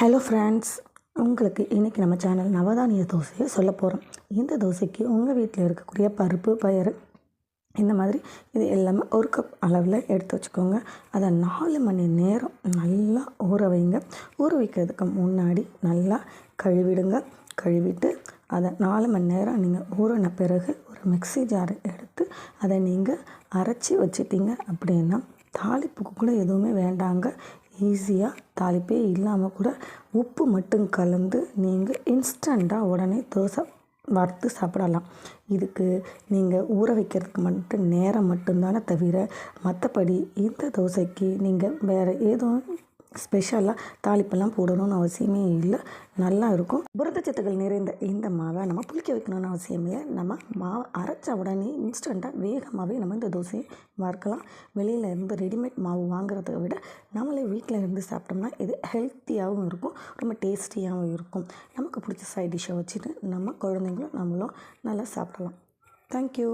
Hello friends உங்களுக்கு இன்றைக்கி நம்ம சேனல் நவதானிய தோசையை சொல்ல போகிறோம் இந்த தோசைக்கு உங்கள் வீட்டில் இருக்கக்கூடிய பருப்பு பயிறு இந்த மாதிரி இது எல்லாமே ஒரு கப் அளவில் எடுத்து வச்சுக்கோங்க. அதை நாலு மணி நேரம் நல்லா ஊற வைங்க. ஊற வைக்கிறதுக்கு முன்னாடி நல்லா கழுவிடுங்க. கழுவிட்டு அதை நாலு மணி நேரம் நீங்கள் ஊறின பிறகு ஒரு மிக்சி ஜார் எடுத்து அதை நீங்கள் அரைச்சி வச்சிட்டிங்க அப்படின்னா தாளிப்புக்கு கூட எதுவுமே வேண்டாங்க. ஈஸியாக தாளிப்பே இல்லாமல் கூட உப்பு மட்டும் கலந்து நீங்கள் இன்ஸ்டண்ட்டாக உடனே தோசை வறுத்து சாப்பிடலாம். இதுக்கு நீங்கள் ஊற வைக்கிறதுக்கு மட்டும் நேரம் மட்டும்தானே தவிர மற்றபடி இந்த தோசைக்கு நீங்கள் வேறு எதுவும் ஸ்பெஷலாக தாளிப்பெல்லாம் போடணும்னு அவசியமே இல்லை. நல்லா இருக்கும். புரதச்சத்துக்கள் நிறைந்த இந்த மாவை நம்ம புளிக்க வைக்கணும்னு அவசியம் இல்லை. நம்ம மாவை அரைச்ச உடனே இன்ஸ்டண்ட்டாக வேகமாகவே நம்ம இந்த தோசையை வறுக்கலாம். வெளியில் இருந்து ரெடிமேட் மாவு வாங்குறத விட நம்மளே வீட்டில் இருந்து சாப்பிட்டோம்னா இது ஹெல்த்தியாகவும் இருக்கும். ரொம்ப டேஸ்டியாகவும் இருக்கும். நமக்கு பிடிச்ச சைட் டிஷ்ஷை வச்சுட்டு நம்ம குழந்தைங்களும் நம்மளும் நல்லா சாப்பிடலாம். தேங்க்யூ